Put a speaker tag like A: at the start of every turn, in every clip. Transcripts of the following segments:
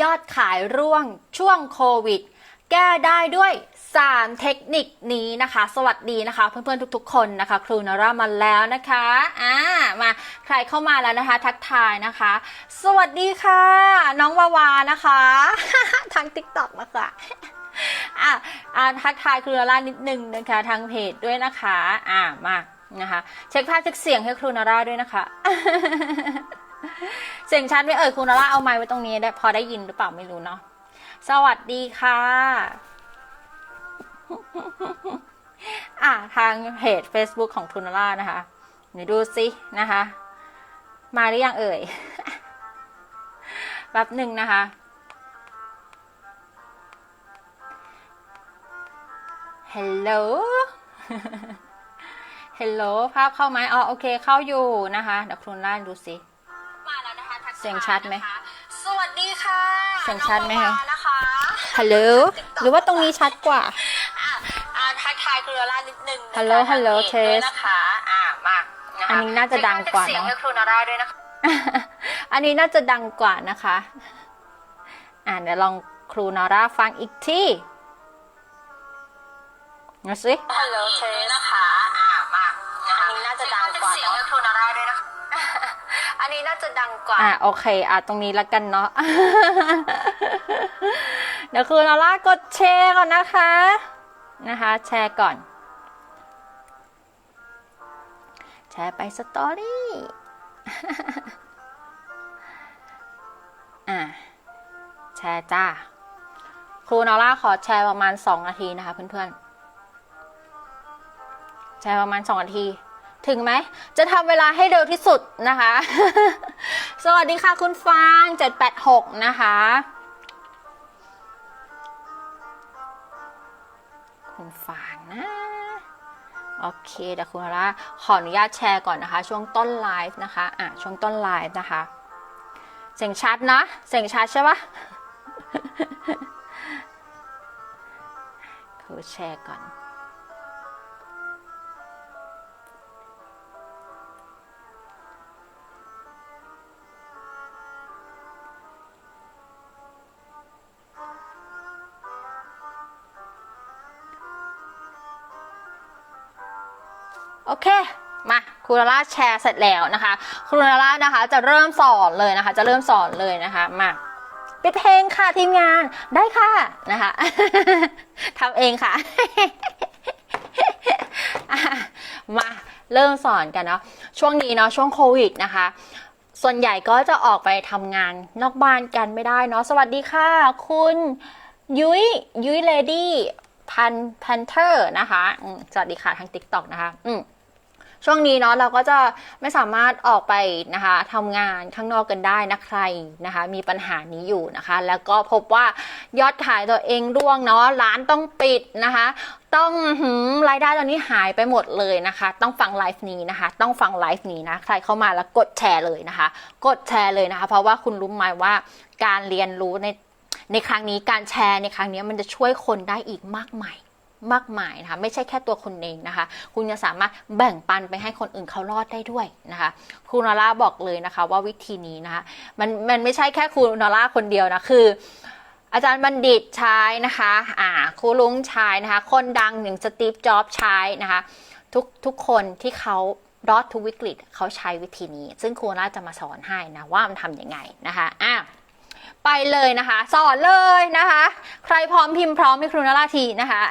A: ยอดขายร่วงช่วงโควิด แก้ได้ด้วย 3 เทคนิคนี้นะคะ สวัสดีนะคะ เพื่อนๆทุกๆ คนนะคะ ครูนารามาแล้วนะคะอ่ามาใครเข้ามาแล้วนะคะ ทักทายนะคะ สวัสดีค่ะ น้องวาวานะคะ ทางติ๊กต็อกนะคะอะอ่าทักทายครูนารานิดนึงนะคะ ทางเพจด้วยนะคะ อ่ามานะคะ เช็คภาพเช็คเสียงให้ครูนาราด้วยนะคะ เสียงชัดไหมเอ่ยครูนาร่าเอาไมค์ไว้ตรงนี้ได้พอได้ยินหรือเปล่าไม่รู้เนาะสวัสดีค่ะ อะทางเพจ Facebook ของทูนาร่านะคะเดี๋ยวดูสินะคะ มาหรือยังเอ่ยแป๊บหนึ่งนะคะฮัลโหล ฮัลโหล ภาพเข้าไหมอ๋อ โอเค เข้าอยู่นะคะ เดี๋ยวครูนาร่าดูสิ เสียงชัดไหม
B: นะคะสวัสดีค่ะ
A: เสียงชัดไหมคะ
B: น้องวาวานะคะ
A: ฮัลโหล หรือว่าตรงนี้ชัดกว่า
B: อะอ่าทักทายครูนาร่านิดนึงนะคะ
A: Hello Hello
B: ทางพจด้วย
A: Test
B: นะคะอ่ามานะคะ
A: อันนี้น่าจะดังกว่า
B: เสียง
A: เนอะ
B: ให้ครูนาร่าด้วยนะคะ
A: อันนี้น่าจะดังกว่านะคะ อ่าเดี๋ยวลองครูนอร่าฟังอีกที่นะสิ
B: ฮัลโหลเทสนะคะ อ่ามานะคะ
A: อันนี้น่าจะดังกว่า
B: เสียง
A: เนอะ
B: ให้ครูนาร่าด้วยนะคะ
A: อันนี้น่าจะดังกว่า อ่าโอเค อะตรงนี้ละกันเนาะ เดี๋ยวครูนอร่ากดแชร์ก่อนนะคะ นะคะ แชร์ก่อน แชร์ไปสตอรี่ อะ แชร์จ้า ครูนอร่าขอแชร์ประมาณ 2 นาทีนะคะเพื่อนๆ แชร์ประมาณ 2 นาที ถึงไหม จะทำเวลาให้เร็วที่สุดนะคะ สวัสดีค่ะคุณฟาง786 นะคะ คุณฟางนะ โอเคเดี๋ยวคุณนอร่าขออนุญาตแชร์ก่อนนะคะ ช่วงต้นไลฟ์นะคะ อะ ช่วงต้นไลฟ์นะคะ เสียงชัดนะ เสียงชัดใช่ปะครูแชร์ก่อน โอเคมาครูนาร่าแชร์เสร็จแล้วนะคะครูนาร่านะคะจะเริ่มสอนเลยนะคะ จะเริ่มสอนเลยนะคะมาปิดเพลงค่ะทีมงานได้ค่ะนะคะทำเองค่ะะมาเริ่มสอนกันเนาะช่วงนี้เนาะช่วงโควิดนะคะ ส่วนใหญ่ก็จะออกไปทำงานนอกบ้านกันไม่ได้เนาะสวัสดีค่ะ คุณยุ้ยยุ้ยเลดี้พันแพนเทอร์นะคะอืมสวัสดีค่ะทาง TikTok นะคะ อืม ช่วงนี้เนาะเราก็จะไม่สามารถออกไปนะคะทำงานข้างนอกกันได้นะใครนะคะ มีปัญหานี้อยู่นะคะ แล้วก็พบว่ายอดขายตัวเองร่วงเนาะร้านต้องปิดนะคะ ต้องหืมรายได้ตอนนี้หายไปหมดเลยนะคะ ต้องฟังไลฟ์นี้นะคะ ต้องฟังไลฟ์นี้นะใครเข้ามาแล้วกดแชร์เลยนะคะ กดแชร์เลยนะคะ เพราะว่าคุณรู้ไหมว่าการเรียนรู้ในในครั้งนี้การแชร์ในครั้งนี้มันจะช่วยคนได้อีกมากมาย มากมายนะคะไม่ใช่แค่ตัวคุณเองนะคะ คุณจะสามารถแบ่งปันไปให้คนอื่นเขารอดได้ด้วยนะคะครูนอร่าบอกเลยนะคะ ว่าวิธีนี้นะคะมันมันไม่ใช่แค่ครูนอร่าคนเดียวนะคืออาจารย์บัณฑิตใช้นะคะ อ่า ครูลุงใช้นะคะ คนดังอย่างสตีฟ จ็อบใช้นะคะ ทุกทุกคนที่เขารอดทุกวิกฤตเขาใช้วิธีนี้ ซึ่งครูน่าจะมาสอนให้นะว่ามันทำยังไงนะคะ อะ ไปเลยนะคะ สอนเลยนะคะ ใครพร้อมพิมพ์พร้อมให้ครูนาราทีนะคะ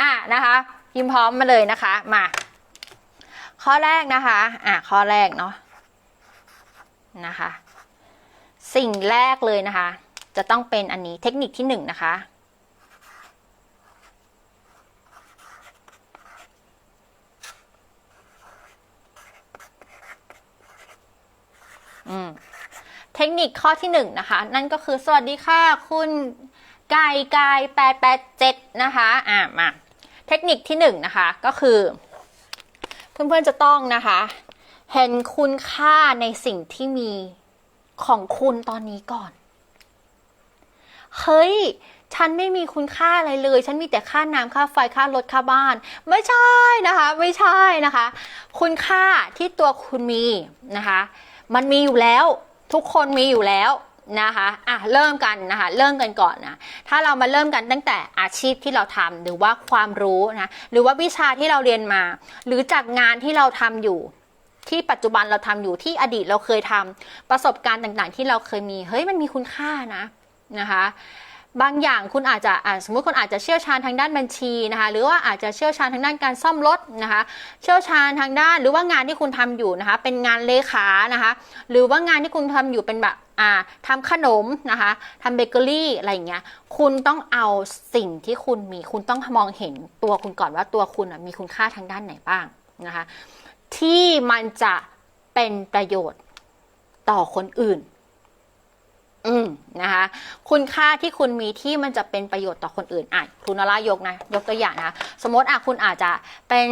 A: อะนะคะ พิมพ์พร้อมมาเลยนะคะมา ข้อแรกนะคะอะข้อแรกเนาะนะคะ สิ่งแรกเลยนะคะ จะต้องเป็นอันนี้เทคนิคที่หนึ่งนะคะอืม เทคนิคข้อที่หนึ่งนะคะ นั่นก็คือสวัสดีค่ะ คุณไก่ไก่แปดแปดเจ็ดนะคะอ่ามาเทคนิคที่หนึ่งนะคะก็คือ เพื่อนๆจะต้องนะคะ เห็นคุณค่าในสิ่งที่มีของคุณตอนนี้ก่อน เฮ้ย ฉันไม่มีคุณค่าอะไรเลย ฉันมีแต่ค่าน้ำค่าไฟค่ารถค่าบ้าน ไม่ใช่นะคะ ไม่ใช่นะคะ คุณค่าที่ตัวคุณมีนะคะ มันมีอยู่แล้ว ทุกคนมีอยู่แล้วนะคะอะเริ่มกันนะคะเริ่มกันก่อนนะถ้าเรามาเริ่มกันตั้งแต่อาชีพที่เราทำหรือว่าความรู้นะหรือว่าวิชาที่เราเรียนมา หรือจากงานที่เราทำอยู่ที่ปัจจุบันเราทำอยู่ที่อดีตเราเคยทำประสบการณ์ต่างๆ ที่เราเคยมีเฮ้ยมันมีคุณค่านะนะคะ บางอย่างคุณอาจจะะสมมติคุณอาจจะเชี่ยวชาญทางด้านบัญชีนะคะหรือว่าอาจจะเชี่ยวชาญทางด้านการซ่อมรถนะคะเชี่ยวชาญทางด้านหรือว่างานที่คุณทำอยู่นะคะเป็นงานเลขานะคะหรือว่างานที่คุณทำอยู่เป็นแบบอ่าทำขนมนะคะทำเบเกอรี่อะไรอย่างเงี้ย คุณต้องเอาสิ่งที่คุณมี คุณต้องมองเห็นตัวคุณก่อนว่าตัวคุณมีคุณค่าทางด้านไหนบ้างนะคะ ที่มันจะเป็นประโยชน์ต่อคนอื่น อืมนะคะคุณค่าที่คุณมีที่มันจะเป็นประโยชน์ต่อคนอื่นอะครูนรายกนะยกตัวอย่างนะสมมติอะคุณอาจจะเป็น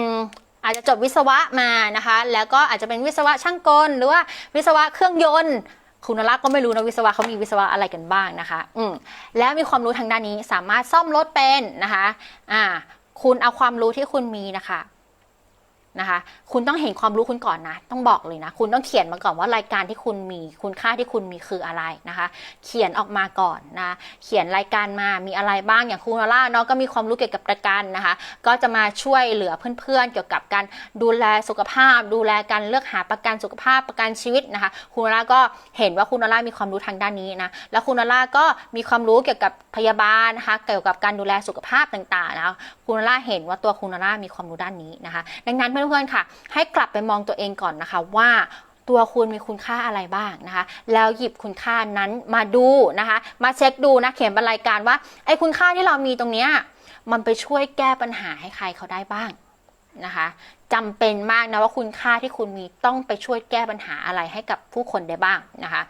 A: อาจจะจบวิศวะมานะคะ แล้วก็อาจจะเป็นวิศวะช่างกล หรือว่าวิศวะเครื่องยนต์คุณนราก็ไม่รู้นะวิศวะเขามีวิศวะอะไรกันบ้างนะคะ อืมแล้วมีความรู้ทางด้านนี้สามารถซ่อมรถเป็นนะคะ อ่า คุณเอาความรู้ที่คุณมีนะคะ นะคะ คุณต้องเห็นความรู้คุณก่อนนะ ต้องบอกเลยนะ คุณต้องเขียนมาก่อนว่ารายการที่คุณมี คุณค่าที่คุณมีคืออะไรนะคะ เขียนออกมาก่อนนะ เขียนรายการมา มีอะไรบ้าง อย่างครูนาร่าเนาะก็มีความรู้เกี่ยวกับประกันนะคะ ก็จะมาช่วยเหลือเพื่อนๆ เกี่ยวกับการดูแลสุขภาพ ดูแลการเลือกหาประกันสุขภาพประกันชีวิตนะคะครูนาร่าก็เห็นว่าครูนาร่ามีความรู้ทางด้านนี้นะ แล้วครูนาร่าก็มีความรู้เกี่ยวกับพยาบาลนะคะ เกี่ยวกับการดูแลสุขภาพต่างๆนะคะคุณนาร่าเห็นว่าตัวคุณนล่ามีความรู้ด้านนี้นะคะ ดังนั้นเเพื่อนๆค่ะ ให้กลับไปมองตัวเองก่อนนะคะว่าตัวคุณมีคุณค่าอะไรบ้างนะคะ แล้วหยิบคุณค่านั้นมาดูนะคะ มาเช็คดูนะ เขียนเป็นรายการว่าไอ้คุณค่าที่เรามีตรงเนี้ยมันไปช่วยแก้ปัญหาให้ใครเขาได้บ้างนะคะจำเป็นมากนะว่าคุณค่าที่คุณมีต้องไปช่วยแก้ปัญหาอะไรให้กับผู้คนได้บ้างนะคะ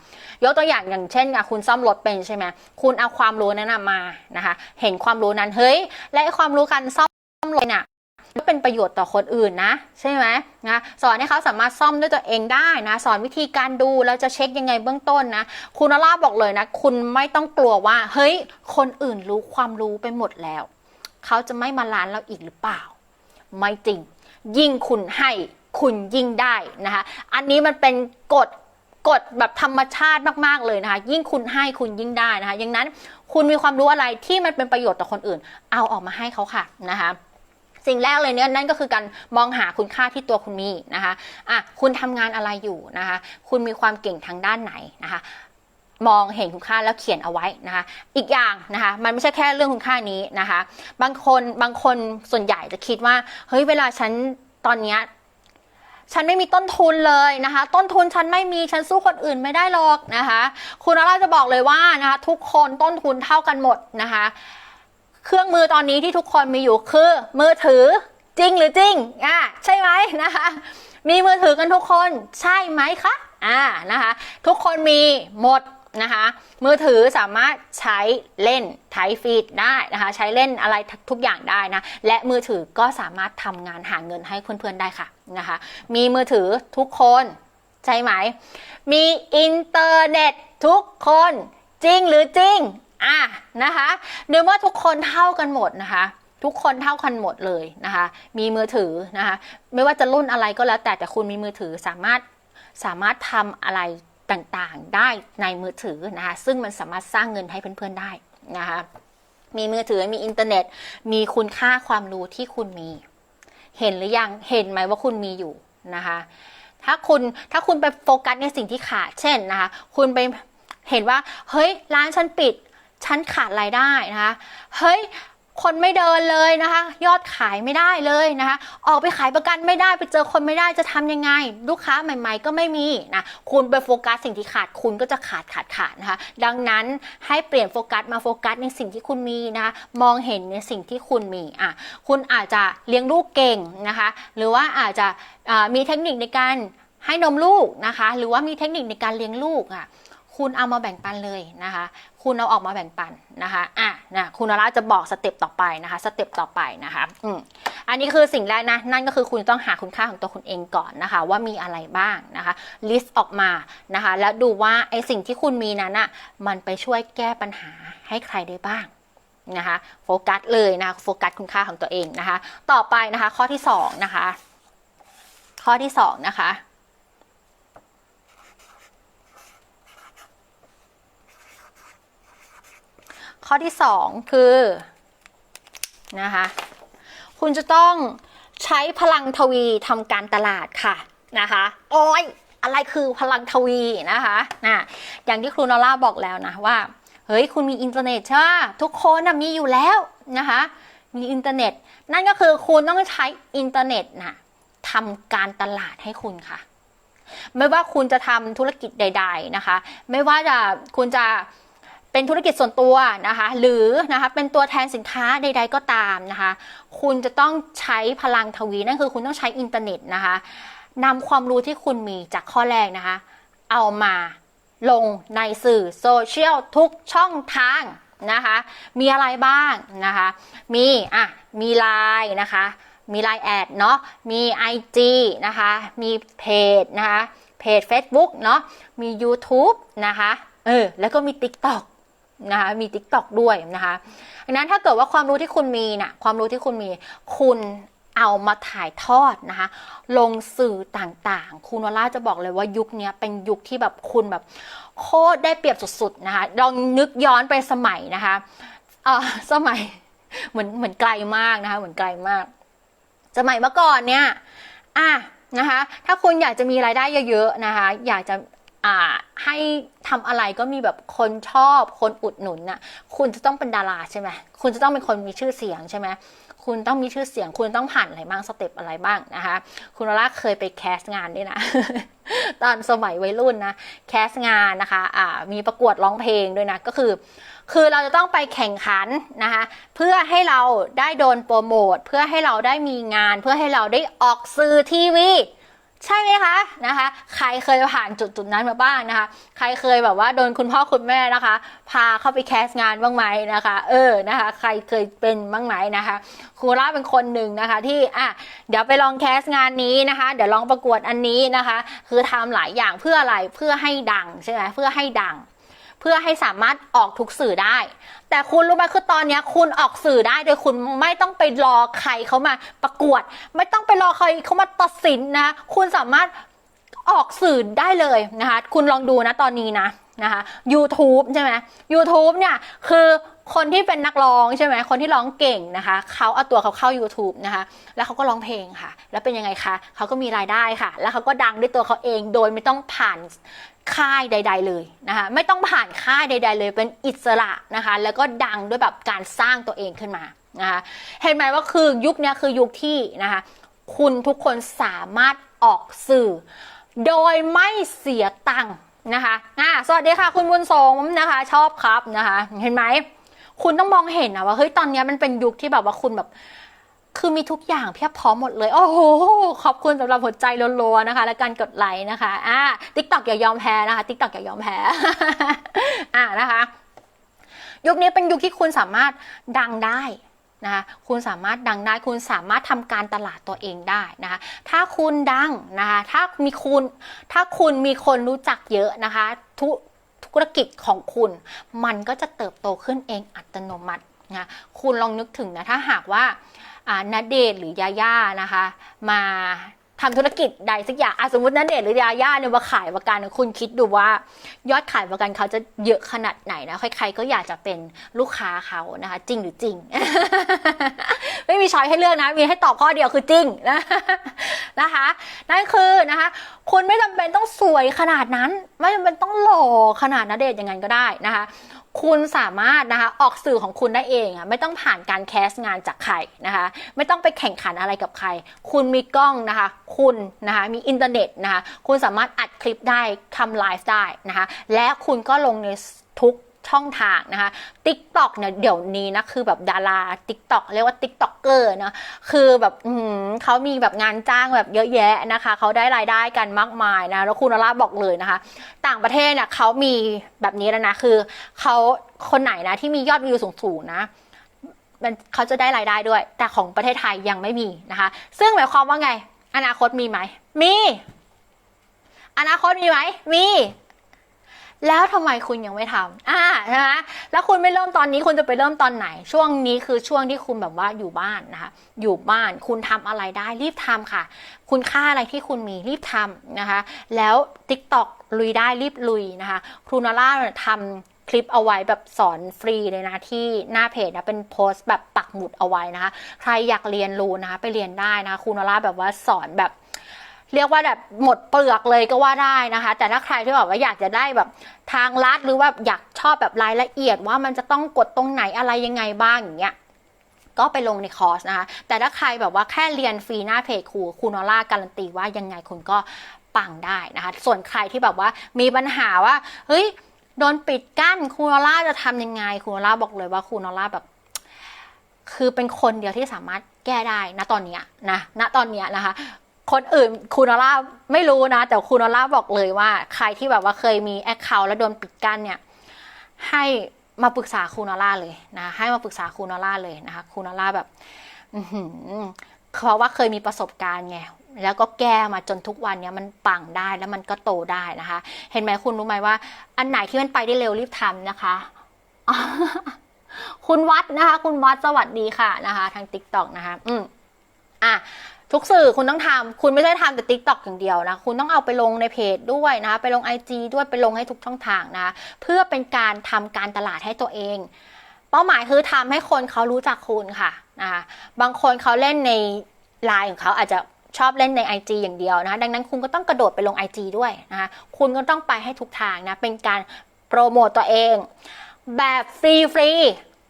A: ยกตัวอย่างอย่างเช่นอะคุณซ่อมรถเป็นใช่ไหมคุณเอาความรู้นั้นมานะคะ เห็นความรู้นั้นเฮ้ย และความรู้การซ่อมรถเนี่ย เป็นประโยชน์ต่อคนอื่นนะ ใช่ไหมนะสอนให้เขาสามารถซ่อมด้วยตัวเองได้นะสอนวิธีการดูแล้วจะเช็คยังไงเบื้องต้นนะคุณอาล่าบอกเลยนะคุณไม่ต้องกลัวว่า เฮ้ย คนอื่นรู้ความรู้ไปหมดแล้ว เขาจะไม่มาล้านเราอีกหรือเปล่า ไม่จริง ยิ่งคุณให้คุณยิ่งได้นะคะ อันนี้มันเป็นกฎกฎแบบธรรมชาติมาก ๆ เลยนะคะ ยิ่งคุณให้คุณยิ่งได้นะคะอย่างนั้นคุณมีความรู้อะไรที่มันเป็นประโยชน์ต่อคนอื่น เอาออกมาให้เขาค่ะนะคะ สิ่งแรกเลยเนี่ยนั่นก็คือการมองหาคุณค่าที่ตัวคุณมีนะคะอะคุณทำงานอะไรอยู่นะคะ คุณมีความเก่งทางด้านไหนนะคะมองเห็นคุณค่าแล้วเขียนเอาไว้นะคะ อีกอย่างนะคะ มันไม่ใช่แค่เรื่องคุณค่านี้นะคะ บางคนบางคนส่วนใหญ่จะคิดว่า เฮ้ยเวลาฉันตอนเนี้ยฉันไม่มีต้นทุนเลยนะคะ ต้นทุนฉันไม่มีฉันสู้คนอื่นไม่ได้หรอกนะคะ คุณอาราจะบอกเลยว่านะคะ ทุกคนต้นทุนเท่ากันหมดนะคะ เครื่องมือตอนนี้ที่ทุกคนมีอยู่คือ มือถือจริงหรือจริงอ่าใช่ไหมนะคะ มีมือถือกันทุกคนใช่ไหมคะอ่านะคะ ทุกคนมีหมดนะคะ มือถือสามารถใช้เล่นไทยฟีดได้นะคะ ใช้เล่นอะไรทุกอย่างได้นะ และมือถือก็สามารถทำงานหาเงินให้เพื่อนๆได้ค่ะนะคะ มีมือถือทุกคนใช่ไหม มีอินเทอร์เน็ตทุกคนจริงหรือจริง อะนะคะเนื่อว่าทุกคนเท่ากันหมดนะคะ ทุกคนเท่ากันหมดเลยนะคะ มีมือถือนะคะ ไม่ว่าจะรุ่นอะไรก็แล้วแต่แต่คุณมีมือถือสามารถสามารถทำอะไรต่างๆได้ในมือถือนะคะ ซึ่งมันสามารถสร้างเงินให้เพื่อนๆได้นะคะ มีมือถือมีอินเทอร์เน็ต มีคุณค่าความรู้ที่คุณมี เห็นหรือยังเห็นไหมว่าคุณมีอยู่นะคะ ถ้าคุณถ้าคุณไปโฟกัสในสิ่งที่ขาดเช่นนะคะ คุณไปเห็นว่าเฮ้ยร้านฉันปิด ฉันขาดรายได้นะคะ เฮ้ย คนไม่เดินเลยนะคะ ยอดขายไม่ได้เลยนะคะ ออกไปขายประกันไม่ได้ไปเจอคนไม่ได้จะทำยังไง ลูกค้าใหม่ ๆ ก็ไม่มีนะ คุณไปโฟกัสสิ่งที่ขาดคุณก็จะขาดขาดขาดนะคะ ดังนั้นให้เปลี่ยนโฟกัสมาโฟกัสในสิ่งที่คุณมีนะคะ มองเห็นในสิ่งที่คุณมีอะ คุณอาจจะเลี้ยงลูกเก่งนะคะ หรือว่าอาจจะมีเทคนิคในการให้นมลูกนะคะ หรือว่ามีเทคนิคในการเลี้ยงลูกอะคุณเอามาแบ่งปันเลยนะคะ คุณเอาออกมาแบ่งปันนะคะอะนะคุณนาราจะบอกสเต็ปต่อไปนะคะสเต็ปต่อไปนะคะอืมอันนี้คือสิ่งแรกนะนั่นก็คือคุณต้องหาคุณค่าของตัวคุณเองก่อนนะคะ ว่ามีอะไรบ้างนะคะลิสต์ออกมานะคะ แล้วดูว่าไอสิ่งที่คุณมีนั้นอะมันไปช่วยแก้ปัญหาให้ใครได้บ้างนะคะโฟกัสเลยนะคะโฟกัสคุณค่าของตัวเองนะคะ ต่อไปนะคะ ข้อที่สองนะคะ ข้อที่สองนะคะ ข้อที่สองคือนะคะคุณจะต้องใช้พลังทวีทำการตลาดค่ะนะคะโอ้ยอะไรคือพลังทวีนะคะนะอย่างที่ครูนอล่าบอกแล้วนะว่าเฮ้ยคุณมีอินเทอร์เน็ตใช่ไหมทุกคนนะมีอยู่แล้วนะคะมีอินเทอร์เน็ต นั่นก็คือคุณต้องใช้อินเทอร์เน็ตนะทำการตลาดให้คุณค่ะ ไม่ว่าคุณจะทำธุรกิจใด ๆนะคะ ไม่ว่าจะคุณจะ เป็นธุรกิจส่วนตัวนะคะ หรือนะคะเป็นตัวแทนสินค้าใด ๆก็ตามนะคะ คุณจะต้องใช้พลังทวีนั่นคือคุณต้องใช้อินเทอร์เน็ตนะคะนำความรู้ที่คุณมีจากข้อแรกนะคะ เอามาลงในสื่อโซเชียลทุกช่องทางนะคะ มีอะไรบ้างนะคะ มีอะมีไลน์นะคะ มีไลน์แอดเนาะ มี IG นะคะ มีเพจนะคะ เพจ Facebook เนาะ มี YouTube นะคะ เออ แล้วก็มี TikTok นะคะมี TikTok ด้วยนะคะดังนั้นถ้าเกิดว่าความรู้ที่คุณมีนะ่ะความรู้ที่คุณมีคุณเอามาถ่ายทอดนะคะลงสื่อต่างๆ คุณวล่าจะบอกเลยว่ายุคนี้เป็นยุคที่แบบคุณแบบโคตรได้เปรียบสุดๆนะคะลองนึกย้อนไปสมัยนะคะเออสมัยเหมือนเหมือนไกลมากนะคะเหมือนไกลมาก สมัยเมื่อก่อนเนี่ยอะนะคะถ้าคุณอยากจะมีรายได้เยอะๆนะคะอยากจะ อ่าให้ทำอะไรก็มีแบบคนชอบคนอุดหนุนน่ะคุณจะต้องเป็นดาราใช่ไหมคุณจะต้องเป็นคนมีชื่อเสียงใช่ไหมคุณต้องมีชื่อเสียง คุณต้องผ่านอะไรบ้างสเต็ปอะไรบ้างนะคะ คุณล่าเคยไปแคสงานด้วยนะ ตอนสมัยวัยรุ่นนะแคสงานนะคะอ่ามีประกวดร้องเพลงด้วยนะก็คือ คือเราจะต้องไปแข่งขันนะคะ เพื่อให้เราได้โดนโปรโมทเพื่อให้เราได้มีงาน เพื่อให้เราได้ออกสื่อทีวี ใช่ไหมคะนะคะ ใครเคยผ่านจุดจุดๆนั้นมาบ้างนะคะ ใครเคยแบบว่าโดนคุณพ่อคุณแม่นะคะ พาเข้าไปแคสงานบ้างไหมนะคะ เออนะคะ ใครเคยเป็นบ้างไหมนะคะครูล่าเป็นคนหนึ่งนะคะ ที่อะเดี๋ยวไปลองแคสงานนี้นะคะ เดี๋ยวลองประกวดอันนี้นะคะ คือทำหลายอย่างเพื่ออะไรเพื่อให้ดังใช่ไหมเพื่อให้ดัง พื่อให้สามารถออกทุกสื่อได้ แต่คุณรู้ไหมคือตอนนี้คุณออกสื่อได้โดยคุณไม่ต้องไปรอใครเขามาประกวด ไม่ต้องไปรอใครเขามาตัดสินนะ คุณสามารถออกสื่อได้เลยนะคะ คุณลองดูนะตอนนี้นะนะคะ YouTube ใช่ไหม YouTube เนี่ยคือคนที่เป็นนักร้องใช่ไหมคนที่ร้องเก่งนะคะเขาเอาตัวเขาเข้า YouTube นะคะ แล้วเขาก็ร้องเพลงค่ะ แล้วเป็นยังไงคะเขาก็มีรายได้ค่ะ แล้วเขาก็ดังด้วยตัวเขาเองโดยไม่ต้องผ่าน ค่ายใด ๆ เลยนะคะไม่ต้องผ่านค่ายใด ๆ เลยเป็นอิสระนะคะแล้วก็ดังด้วยแบบการสร้างตัวเองขึ้นมานะคะเห็นไหมว่าคือยุคนี้คือยุคที่นะคะคุณทุกคนสามารถออกสื่อ โดยไม่เสียตังค์นะคะอ่าสวัสดีค่ะคุณบุญสมนะคะชอบครับนะคะเห็นไหมคุณต้องมองเห็นนะว่าเฮ้ยตอนนี้มันเป็นยุคที่แบบว่าคุณแบบ คือมีทุกอย่างเพียบพร้อมหมดเลย โอ้โห ขอบคุณสำหรับหัวใจรัวๆนะคะ และการกดไลค์นะคะอ่าติ๊กต็อกอย่ายอมแพ้นะคะติ๊กต็อกอย่ายอมแพ้อ่านะคะ ยุคนี้เป็นยุคที่คุณสามารถดังได้นะคะคุณสามารถดังได้ คุณสามารถทำการตลาดตัวเองได้นะคะ ถ้าคุณดังนะคะ ถ้ามีคุณ ถ้าคุณมีคนรู้จักเยอะนะคะทุธุรกิจของคุณ มันก็จะเติบโตขึ้นเองอัตโนมัตินะ คุณลองนึกถึงนะ ถ้าหากว่า นาณเดชหรือยาย่านะคะ มา ทำธุรกิจใดสักอย่างอสมมติณเดชหรือยาย่าเนี่ยมาขายประกันคุณคิดดูว่า ยอดขายประกันเขาจะเยอะขนาดไหนนะใครๆก็อยากจะเป็นลูกค้าเขานะคะ จริงหรือจริง ไม่มีช้อยให้เลือกนะ มีให้ตอบข้อเดียวคือจริงนะนะคะ นั่นคือนะคะ คุณไม่จำเป็นต้องสวยขนาดนั้น ไม่จำเป็นต้องหล่อขนาดนเดชอย่างนั้นก็ได้นะคะคุณสามารถนะคะออกสื่อของคุณได้เองอะไม่ต้องผ่านการแคสงานจากใครนะคะ ไม่ต้องไปแข่งขันอะไรกับใคร คุณมีกล้องนะคะคุณนะคะมีอินเทอร์เน็ตนะคะคุณสามารถอัดคลิปได้ทำไลฟ์ได้นะคะและคุณก็ลงในทุกช่องทางนะคะ TikTok เนี่ยเดี๋ยวนี้นะคือแบบดารา TikTok เรียกว่า TikToker นะคือแบบอืมเขามีแบบงานจ้างแบบเยอะแยะนะคะเขาได้รายได้กันมากมายนะแล้วคุณอลาบอกเลยนะคะ ต่างประเทศเนี่ยเขามีแบบนี้แล้วนะคือเขาคนไหนนะที่มียอดวิวสูงๆนะมันเขาจะได้รายได้ด้วย แต่ของประเทศไทยยังไม่มีนะคะ ซึ่งหมายความว่าไง อนาคตมีไหม มี อนาคตมีไหม มี แล้วทำไมคุณยังไม่ทำอ่าใช่ไหมแล้วคุณไม่เริ่มตอนนี้คุณจะไปเริ่มตอนไหน ช่วงนี้คือช่วงที่คุณแบบว่าอยู่บ้านนะคะ อยู่บ้านคุณทำอะไรได้รีบทำค่ะ คุณค่าอะไรที่คุณมีรีบทำนะคะ แล้ว TikTok ลุยได้รีบลุยนะคะครูนาร่าทำ คลิปเอาไว้แบบสอนฟรีเลยนะที่หน้าเพจนะเป็นโพสต์แบบปักหมุดเอาไว้นะคะ ใครอยากเรียนรู้นะคะไปเรียนได้นะคะครูนอร่าแบบว่าสอนแบบเรียกว่าแบบหมดเปลือกเลยก็ว่าได้นะคะ แต่ถ้าใครที่แบบว่าอยากจะได้แบบทางลัดหรือว่าอยากชอบแบบรายละเอียดว่ามันจะต้องกดตรงไหนอะไรยังไงบ้างอย่างเงี้ยก็ไปลงในคอร์สนะคะ แต่ถ้าใครแบบว่าแค่เรียนฟรีหน้าเพจครูครูนอร่าการันตีว่ายังไงคุณก็ปังได้นะคะ ส่วนใครที่แบบว่ามีปัญหาว่าเฮ้ย โดนปิดกั้นครูนอร่าจะทำยังไงครูนอร่าบอกเลยว่าครูนอร่าแบบ คือเป็นคนเดียวที่สามารถแก้ได้นะตอนเนี้ยนะณตอนเนี้ยนะคะ คนอื่นครูนอร่าไม่รู้นะ แต่ครูนอร่าบอกเลยว่า ใครที่แบบว่าเคยมีแอคเคาท์แล้วโดนปิดกั้นเนี่ย ให้มาปรึกษาครูนอร่าเลยนะให้มาปรึกษาครูนอร่าเลยนะคะครูนอร่าแบบอือหือเพราะว่าเคยมีประสบการณ์ไง แล้วก็แก้มาจนทุกวันเนี้ยมันปังได้แล้วมันก็โตได้นะคะ เห็นไหมคุณรู้ไหมว่า อันไหนที่มันไปได้เร็วรีบทำนะคะ คุณวัดนะคะ คุณวัดสวัสดีค่ะนะคะ ทาง t ิ k t o k นะคะ อืมอะทุกสื่อคุณต้องทำคุณไม่ได้ทำแต่ TikTok อย่างเดียวนะ คุณต้องเอาไปลงในเพจด้วยนะคะไปลง IG ด้วยไปลงให้ทุกช่องทางนะคะเพื่อเป็นการทำการตลาดให้ตัวเอง เป้าหมายคือทำให้คนเขารู้จักคุณค่ะนะคะบางคนเขาเล่นในไลน์ของเขาอาจจะ ชอบเล่นใน IG อย่างเดียวนะคะดังนั้นคุณก็ต้องกระโดดไปลง IG ด้วยนะคะคุณก็ต้องไปให้ทุกทางนะเป็นการโปรโมตตัวเอง แบบฟรี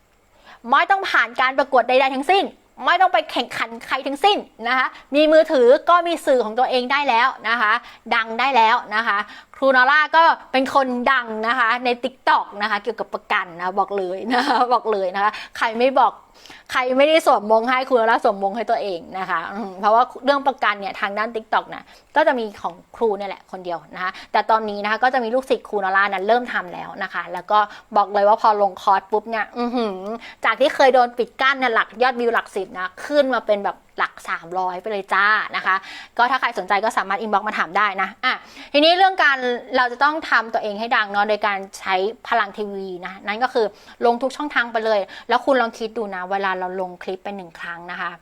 A: ๆไม่ต้องผ่านการประกวดใดๆทั้งสิ้นไม่ต้องไปแข่งขันใครทั้งสิ้นนะคะ มีมือถือก็มีสื่อของตัวเองได้แล้วนะคะ ดังได้แล้วนะคะ ครูนอร่าก็เป็นคนดังนะคะใน t ิ k t o k นะคะ เกี่ยวกับประกันนะบอกเลยนะคะบอกเลยนะคะ ใครไม่บอก ใครไม่ได้สวมมงให้ครูนอร่าสวมมงให้ตัวเองนะคะ เพราะว่าเรื่องประกันเนี่ยทางด้าน t ิ k t o k นะก็จะมีของครูเนี่ยแหละคนเดียวนะคะ แต่ตอนนี้นะคะก็จะมีลูกศิษย์ครูนอร่านะเริ่มทำแล้วนะคะ แล้วก็บอกเลยว่าพอลงคอร์สปุ๊บเนี่ยจากที่เคยโดนปิดกั้นเนี่ยหลักยอดวิวหลักสิบนะขึ้นมาเป็นแบบหลัก 300 ไปเลยจ้านะคะ ก็ถ้าใครสนใจก็สามารถอินบ็อกมาถามได้นะอะทีนี้เรื่องการเราจะต้องทำตัวเองให้ดังเนาะโดยการใช้พลังทีวีนะนั่นก็คือลงทุกช่องทางไปเลย แล้วคุณลองคิดดูนะ เวลาเราลงคลิปไปหนึ่งครั้งนะคะ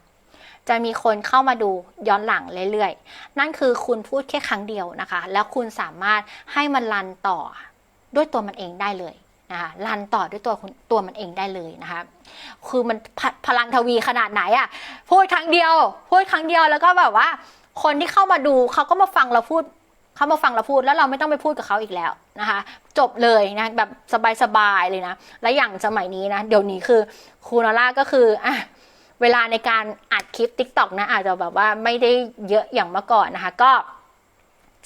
A: จะมีคนเข้ามาดูย้อนหลังเรื่อยๆ นั่นคือคุณพูดแค่ครั้งเดียวนะคะ แล้วคุณสามารถให้มันรันต่อด้วยตัวมันเองได้เลย นะคะรันต่อด้วยตัวตัวมันเองได้เลยนะคะคือมันพพลังทวีขนาดไหนอะพูดครั้งเดียว พูดครั้งเดียวแล้วก็แบบว่า คนที่เข้ามาดูเขาก็มาฟังเราพูดเขามาฟังเราพูดแล้วเราไม่ต้องไปพูดกับเขาอีกแล้วนะคะ จบเลยนะแบบสบายๆเลยนะ และอย่างสมัยนี้นะ เดี๋ยวนี้คือครูนาร่าก็คืออะเวลาในการอัดคลิป t ิ k t o k นะอาจจะแบบว่าไม่ได้เยอะอย่างเมื่อก่อนนะคะ ก็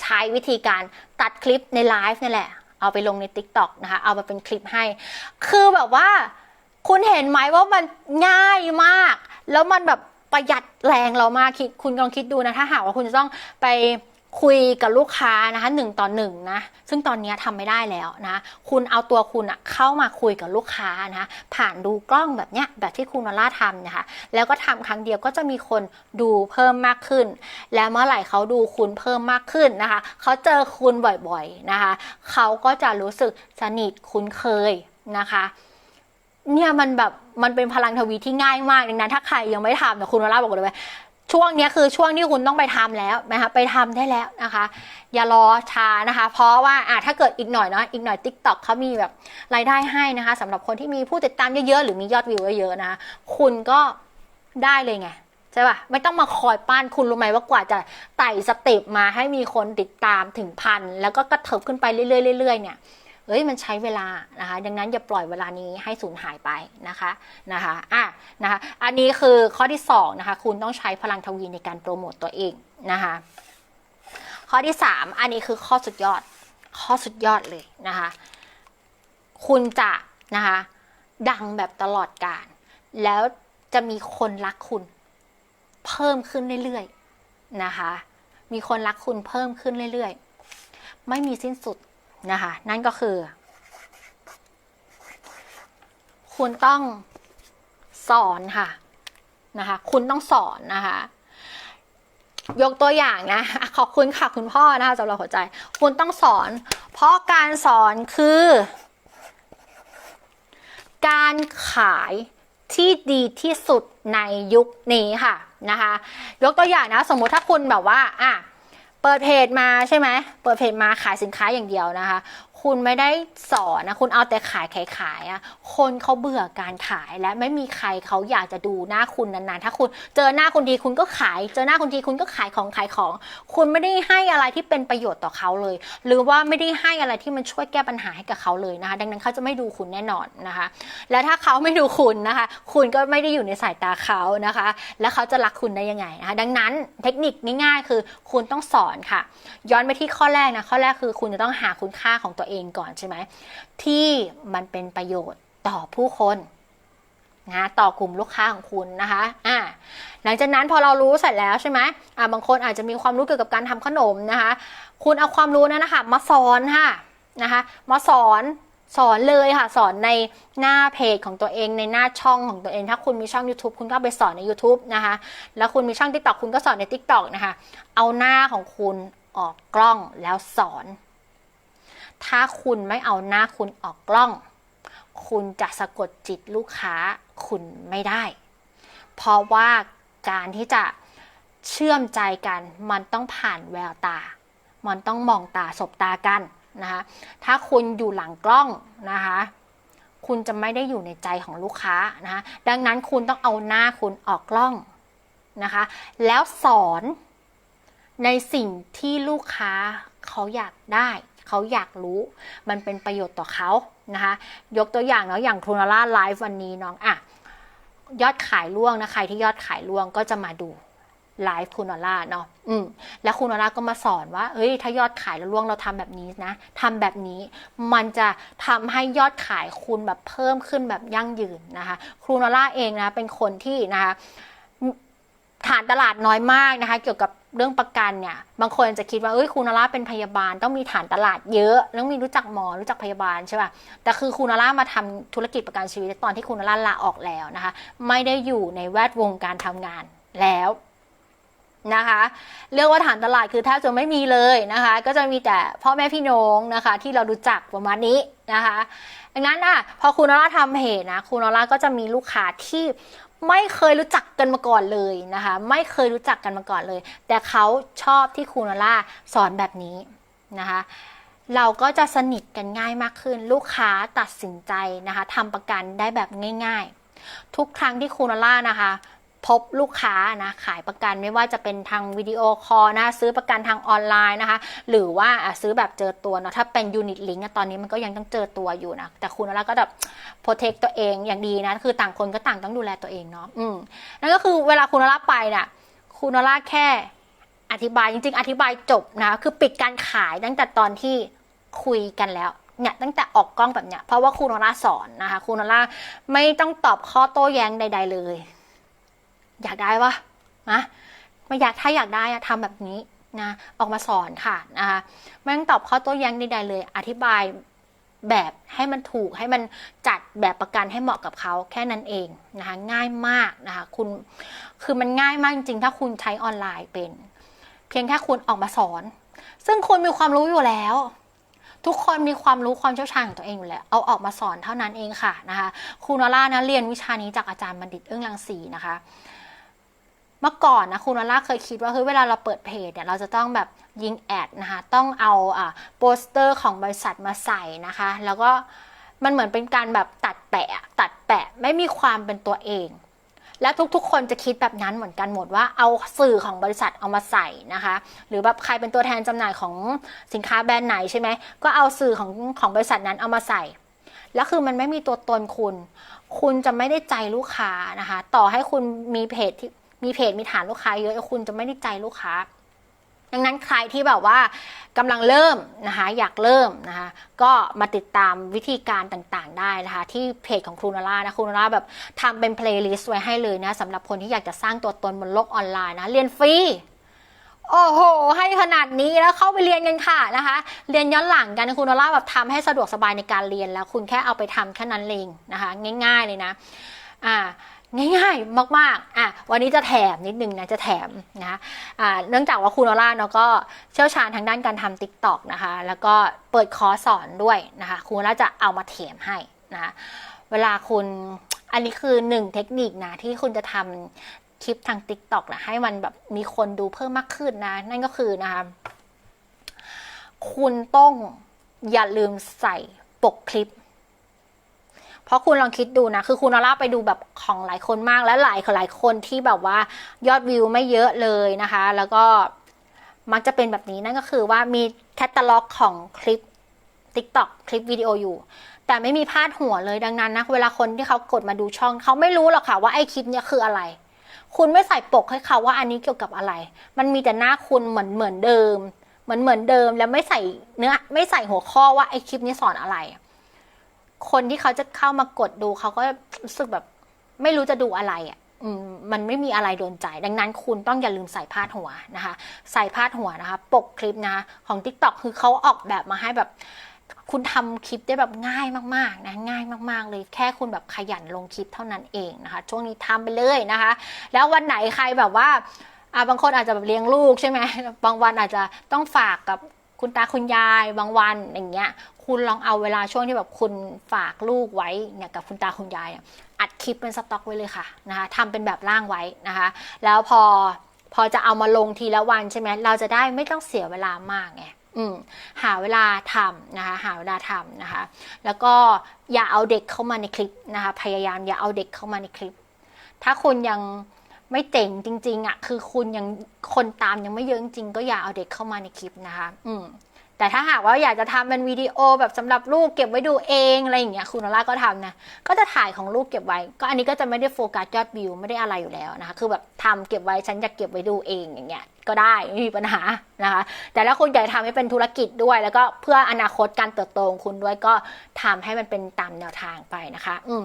A: ใช้วิธีการตัดคลิปในไลฟ์นี่แหละ เอาไปลงใน t ิ k t o k นะคะ เอามาเป็นคลิปให้ คือแบบว่า คุณเห็นไหมว่ามันง่ายมาก แล้วมันแบบประหยัดแรงเรามากคิดคุณลองคิดดูนะ ถ้าหากว่าคุณจะต้องไป คุยกับลูกค้านะคะหนึ่งต่อหนึ่งนะซึ่งตอนนี้ทำไม่ได้แล้วนะคุณเอาตัวคุณอะเข้ามาคุยกับลูกค้านะผ่านดูกล้องแบบเนี้ยแบบที่คุณนอล่าทำนะคะแล้วก็ทำครั้งเดียวก็จะมีคนดูเพิ่มมากขึ้น แล้วเมื่อไหร่เขาดูคุณเพิ่มมากขึ้นนะคะเขาเจอคุณบ่อยๆนะคะเขาก็จะรู้สึกสนิทคุ้นเคยนะคะเนี่ยมันแบบมันเป็นพลังทวีที่ง่ายมากดังนั้นถ้าใครยังไม่ทำเนี่ยคุณวราบอกเลยว่า ช่วงนี้คือช่วงที่คุณต้องไปทำแล้วนะคะไปทำได้แล้วนะคะ อย่ารอช้านะคะ เพราะว่าอะถ้าเกิดอีกหน่อยเนาะอีกหน่อย t ิ k t o k เขามีแบบรายได้ให้นะคะสำหรับคนที่มีผู้ติดตามเยอะๆหรือมียอดวิวเยอะๆนะคะคุณก็ได้เลยไงใช่ป่ะไม่ต้องมาคอยป้านคุณรู้ไหมว่ากว่าจะไต่สเต็ปมาให้มีคนติดตามถึงพันแล้วก็กระเถิบขึ้นไปเรื่อยๆเรื่อยๆเนี่ย เอ้ยมันใช้เวลานะคะ ดังนั้นอย่าปล่อยเวลานี้ให้สูญหายไปนะคะนะคะอะนะคะอันนี้คือข้อที่สองนะคะคุณต้องใช้พลังทวีในการโปรโมตตัวเองนะคะข้อที่สามอันนี้คือข้อสุดยอด ข้อสุดยอดเลยนะคะ คุณจะนะคะดังแบบตลอดกาลแล้วจะมีคนรักคุณ เพิ่มขึ้นเรื่อยๆนะคะ มีคนรักคุณเพิ่มขึ้นเรื่อยๆ ไม่มีสิ้นสุด นะคะ นั่นก็คือ คุณต้องสอนค่ะนะคะ คุณต้องสอนนะคะ ยกตัวอย่างนะ ขอบคุณค่ะคุณพ่อนะคะสำหรับหัวใจ คุณต้องสอน เพราะการสอนคือ การขายที่ดีที่สุดในยุคนี้ค่ะนะคะ ยกตัวอย่างนะ สมมุติถ้าคุณแบบว่า อะ เปิดเพจมาใช่ไหมเปิดเพจมาขายสินค้าอย่างเดียวนะคะ คุณไม่ได้สอนนะคุณเอาแต่ขายขายขายอะคนเขาเบื่อการขายและไม่มีใครเขาอยากจะดูหน้าคุณนานๆ ถ้าคุณเจอหน้าคุณทีคุณก็ขาย เจอหน้าคุณทีคุณก็ขายของขายของ คุณไม่ได้ให้อะไรที่เป็นประโยชน์ต่อเขาเลย หรือว่าไม่ได้ให้อะไรที่มันช่วยแก้ปัญหาให้กับเขาเลยนะคะ ดังนั้นเขาจะไม่ดูคุณแน่นอนนะคะ และถ้าเขาไม่ดูคุณนะคะ คุณก็ไม่ได้อยู่ในสายตาเขานะคะ แล้วเขาจะรักคุณได้ยังไงนะคะ ดังนั้นเทคนิคง่าย ๆ คือคุณต้องสอนค่ะ ย้อนไปที่ข้อแรกนะข้อแรกคือคุณจะต้องหาคุณค่าของตัวเองก่อนใช่ไหมที่มันเป็นประโยชน์ต่อผู้คนนะต่อกลุ่มลูกค้าของคุณนะคะอ่าหลังจากนั้นพอเรารู้เสร็จแล้วใช่ไหมอ่าบางคนอาจจะมีความรู้เกี่ยวกับการทำขนมนะคะ คุณเอาความรู้นั้นนะคะมาสอนค่ะนะคะมาสอนสอนเลยค่ะ สอนในหน้าเพจของตัวเองในหน้าช่องของตัวเอง ถ้าคุณมีช่อง YouTube คุณก็ไปสอนใน YouTube นะคะ แล้วคุณมีช่อง TikTok คุณก็สอนใน TikTok นะคะ เอาหน้าของคุณออกกล้องแล้วสอน ถ้าคุณไม่เอาหน้าคุณออกกล้อง คุณจะสะกดจิตลูกค้าคุณไม่ได้ เพราะว่าการที่จะเชื่อมใจกันมันต้องผ่านแววตา มันต้องมองตาสบตากันนะคะถ้าคุณอยู่หลังกล้องนะคะคุณจะไม่ได้อยู่ในใจของลูกค้านะคะดังนั้นคุณต้องเอาหน้าคุณออกกล้องนะคะ แล้วสอนในสิ่งที่ลูกค้าเขาอยากได้ เขาอยากรู้ มันเป็นประโยชน์ต่อเขานะคะ ยกตัวอย่างเนาะอย่างครูนาร่าไลฟ์วันนี้น้องอะยอดขายล่วงนะใครที่ยอดขายล่วงก็จะมาดูไลฟ์คุณนาร่าเนาะ อืม แล้วคุณนาร่าก็มาสอนว่าเฮ้ย ถ้ายอดขายแล้วล่วงเราทำแบบนี้นะทำแบบนี้ มันจะทำให้ยอดขายคุณแบบเพิ่มขึ้นแบบยั่งยืนนะคะ ครูนาร่าเองนะ เป็นคนที่นะคะ ฐานตลาดน้อยมากนะคะ เกี่ยวกับเรื่องประกันเนี่ย บางคนจะคิดว่าเอ้ยครูนาร่าเป็นพยาบาลต้องมีฐานตลาดเยอะต้องมีรู้จักหมอรู้จักพยาบาลใช่ป่ะแต่คือครูนาร่ามาทำธุรกิจประกันชีวิตตอนที่ครูนาร่าลาออกแล้วนะคะ ไม่ได้อยู่ในแวดวงการทำงานแล้วนะคะเรียกว่าฐานตลาดคือแทบจะไม่มีเลยนะคะ ก็จะมีแต่พ่อแม่พี่น้องนะคะ ที่เรารู้จักประมาณนี้นะคะดังนั้นอะพอคุณนอร่าทำเพจนะคุณนร่าก็จะมีลูกค้าที่ ไม่เคยรู้จักกันมาก่อนเลยนะคะ ไม่เคยรู้จักกันมาก่อนเลย แต่เขาชอบที่ครูนล่าสอนแบบนี้นะคะ เราก็จะสนิทกันง่ายมากขึ้น ลูกค้าตัดสินใจนะคะทำประกันได้แบบง่าย ๆ ทุกครั้งที่ครูนล่านะคะ พบลูกค้านะขายประกันไม่ว่าจะเป็นทางวิดีโอคอลนะซื้อประกันทางออนไลน์นะคะ หรือว่าซื้อแบบเจอตัวเนาะถ้าเป็นยูนิตลิงก์ตอนนี้มันก็ยังต้องเจอตัวอยู่นะแต่คุณแล้วก็แบบโปรเทคตัวเองอย่างดีนะคือต่างคนก็ต่างต้องดูแลตัวเองเนาะอืมนั่นก็คือเวลาคุณนราไปน่ะคุณนราแค่อธิบายจริง ๆ อธิบายจบนะคือปิดการขายตั้งแต่ตอนที่คุยกันแล้วเนี่ยตั้งแต่ออกกล้องแบบเนี้ยเพราะว่าคุณนราสอนนะคะคุณนราไม่ต้องตอบข้อโต้แย้งใด ๆ เลย อยากได้ปะนะไม่อยากถ้าอยากได้อะทำแบบนี้นะออกมาสอนค่ะนะคะไม่ต้องตอบข้อโต้แย้งใดๆเลย อธิบายแบบให้มันถูกให้มันจัดแบบประกันให้เหมาะกับเขาแค่นั้นเองนะคะง่ายมากนะคะคุณคือมันง่ายมากจริงๆ ถ้าคุณใช้ออนไลน์เป็น เพียงแค่คุณออกมาสอน ซึ่งคุณมีความรู้อยู่แล้ว ทุกคนมีความรู้ความเชี่ยวชาญของตัวเองอยู่แล้วเอาออกมาสอนเท่านั้นเองค่ะนะคะครูนอล่านะเรียนวิชานี้จากอาจารย์บัณฑิตเอื้องรังสีนะคะ เมื่อก่อนนะคุณวลล่าเคยคิดว่าเฮ้ยเวลาเราเปิดเพจเนี่ยเราจะต้องแบบยิงแอดนะคะต้องเอาอ่าโปสเตอร์ของบริษัทมาใส่นะคะ แล้วก็มันเหมือนเป็นการแบบตัดแปะตัดแปะไม่มีความเป็นตัวเอง และทุกๆ คนจะคิดแบบนั้นเหมือนกันหมดว่าเอาสื่อของบริษัทเอามาใส่นะคะ หรือแบบใครเป็นตัวแทนจำหน่ายของสินค้าแบรนด์ไหนใช่ไหมก็เอาสื่อของของบริษัทนั้นเอามาใส่แล้วคือมันไม่มีตัวตนคุณ คุณจะไม่ได้ใจลูกค้านะคะ ต่อให้คุณมีเพจที่ มีเพจมีฐานลูกค้าเยอะคุณจะไม่ได้ใจลูกค้า ดังนั้นใครที่แบบว่ากำลังเริ่มนะคะอยากเริ่มนะคะก็มาติดตามวิธีการต่างๆ ได้นะคะที่เพจของครูนาร่านะครูนาร่าแบบทำเป็นเพลย์ลิสต์ไว้ให้เลยนะสำหรับคนที่อยากจะสร้างตัวตนบนโลกออนไลน์นะเรียนฟรีโอ้โห ให้ขนาดนี้แล้วเข้าไปเรียนกันค่ะนะคะ เรียนย้อนหลังกันคุณโนล่าแบบทำให้สะดวกสบายในการเรียนแล้ว คุณแค่เอาไปทำแค่นั้นเองนะคะ ง่าย ๆ เลยนะ อ่าง่ายๆ มากๆ อะ วันนี้จะแถมนิดนึงนะ จะแถมนะ อ่า เนื่องจากว่าคุณโนล่าเนาะก็เชี่ยวชาญทางด้านการทำติ๊กต็อกนะคะ แล้วก็เปิดคอร์สสอนด้วยนะคะ คุณโนล่าจะเอามาแถมให้นะะเวลาคุณ อันนี้คือหนึ่งเทคนิคนะ ที่คุณจะทำคลิปทาง t ิ k t o k นะ ให้มันแบบมีคนดูเพิ่มมากขึ้นนะ นั่นก็คือนะคะ คุณต้องอย่าลืมใส่ปกคลิป เพราะคุณลองคิดดูนะ คือคุณออร่าไปดูแบบของหลายคนมากและหลายหลายคนที่แบบว่ายอดวิวไม่เยอะเลยนะคะ แล้วก็มักจะเป็นแบบนี้นั่นก็คือว่ามีแคตตาล็อกของคลิป TikTok คลิปวิดีโออยู่ แต่ไม่มีพาดหัวเลยดังนั้นนะเวลาคนที่เขากดมาดูช่อง เขาไม่รู้หรอกค่ะว่าไอ้คลิปเนี้ยคืออะไร คุณไม่ใส่ปกให้เขาว่าอันนี้เกี่ยวกับอะไร มันมีแต่หน้าคุณเหมือนเหมือนเดิม เหมือนเหมือนเดิมแล้วไม่ใส่เนื้อไม่ใส่หัวข้อว่าไอ้คลิปนี้สอนอะไร คนที่เขาจะเข้ามากดดูเขาก็รู้สึกแบบไม่รู้จะดูอะไรอะมันไม่มีอะไรโดนใจ ดังนั้นคุณต้องอย่าลืมใส่พาดหัวนะคะ ใส่พาดหัวนะคะ ปกคลิปนะะของ TikTok คือเขาออกแบบมาให้แบบ คุณทำคลิปได้แบบง่ายมากๆนะง่ายมากๆ เลยแค่คุณแบบขยันลงคลิปเท่านั้นเองนะคะ ช่วงนี้ทำไปเลยนะคะ แล้ววันไหนใครแบบว่าบางคนอาจจะแบบเลี้ยงลูกใช่ไหมบางวันอาจจะต้องฝากกับ คุณตาคุณยายบางวันอย่างเงี้ย คุณลองเอาเวลาช่วงที่แบบคุณฝากลูกไว้เนี่ยกับคุณตาคุณยายเนี่ยอัดคลิปเป็นสต็อกไว้เลยค่ะนะคะทำเป็นแบบร่างไว้นะคะ แล้วพอพอจะเอามาลงทีละวันใช่ไหมเราจะได้ไม่ต้องเสียเวลามากไงหาเวลาทำนะคะหาเวลาทำนะคะ แล้วก็อย่าเอาเด็กเข้ามาในคลิปนะคะ พยายามอย่าเอาเด็กเข้ามาในคลิป ถ้าคุณยัง ไม่เจ๋งจริง ๆอะคือคุณยังคนตามยังไม่เยอะจริงก็อย่าเอาเด็กเข้ามาในคลิปนะคะ อืมแต่ถ้าหากว่าอยากจะทำเป็นวิดีโอแบบสำหรับลูกเก็บไว้ดูเองอะไรอย่างเงี้ยคุณนอร่าก็ทำนะ ก็จะถ่ายของลูกเก็บไว้ ก็อันนี้ก็จะไม่ได้โฟกัสยอดวิวไม่ได้อะไรอยู่แล้วนะคะ คือแบบทำเก็บไว้ฉันอยากเก็บไว้ดูเองอย่างเงี้ยก็ได้ไม่มีปัญหานะคะ แต่ถ้าคุณอยากทำให้เป็นธุรกิจด้วย แล้วก็เพื่ออนาคตการเติบโตของคุณด้วยก็ทำให้มันเป็นตามแนวทางไปนะคะ อืม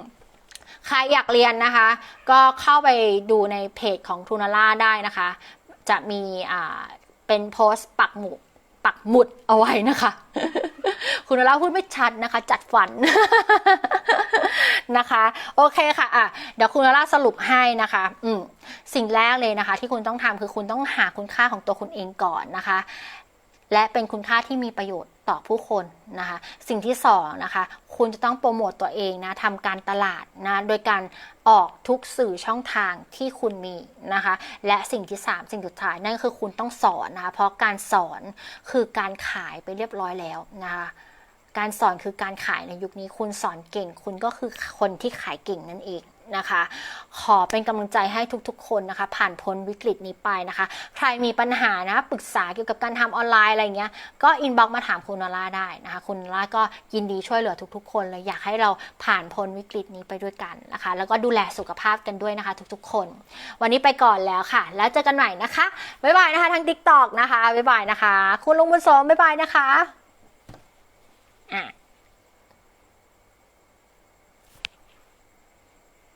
A: ใครอยากเรียนนะคะ ก็เข้าไปดูในเพจของทูนาร่าได้นะคะ จะมีอ่าเป็นโพสต์ปักหมุดปักหมุดเอาไว้นะคะ คุณนาร่าพูดไม่ชัดนะคะ จัดฝันนะคะ โอเคค่ะอะเดี๋ยวคุณนาร่าสรุปให้นะคะ อืมสิ่งแรกเลยนะคะ ที่คุณต้องทำคือคุณต้องหาคุณค่าของตัวคุณเองก่อนนะคะ และเป็นคุณค่าที่มีประโยชน์ ต่อผู้คนนะคะ สิ่งที่สองนะคะ คุณจะต้องโปรโมตตัวเองนะทำการตลาดนะโดยการออกทุกสื่อช่องทางที่คุณมีนะคะ และสิ่งที่สามสิ่งสุดท้ายนั่นคือคุณต้องสอนนะคะ เพราะการสอนคือการขายไปเรียบร้อยแล้วนะคะการสอนคือการขายในยุคนี้คุณสอนเก่ง คุณก็คือคนที่ขายเก่งนั่นเอง นะคะ ขอเป็นกำลังใจให้ทุกๆ คนนะคะ ผ่านพ้นวิกฤตนี้ไปนะคะ ใครมีปัญหานะปรึกษาเกี่ยวกับการทำออนไลน์อะไรเงี้ยก็อินบ็อกมาถามคุณนล่าได้นะคะ คุณนล่าก็ยินดีช่วยเหลือทุก ๆ คนเลยอยากให้เราผ่านพ้นวิกฤตนี้ไปด้วยกันนะคะ แล้วก็ดูแลสุขภาพกันด้วยนะคะ ทุกๆ คน วันนี้ไปก่อนแล้วค่ะ แล้วเจอกันใหม่นะคะบ๊ายบายนะคะทาง TikTok นะคะบ๊ายบายนะคะ คุณลุงบุญสมบ๊ายบายนะคะอะ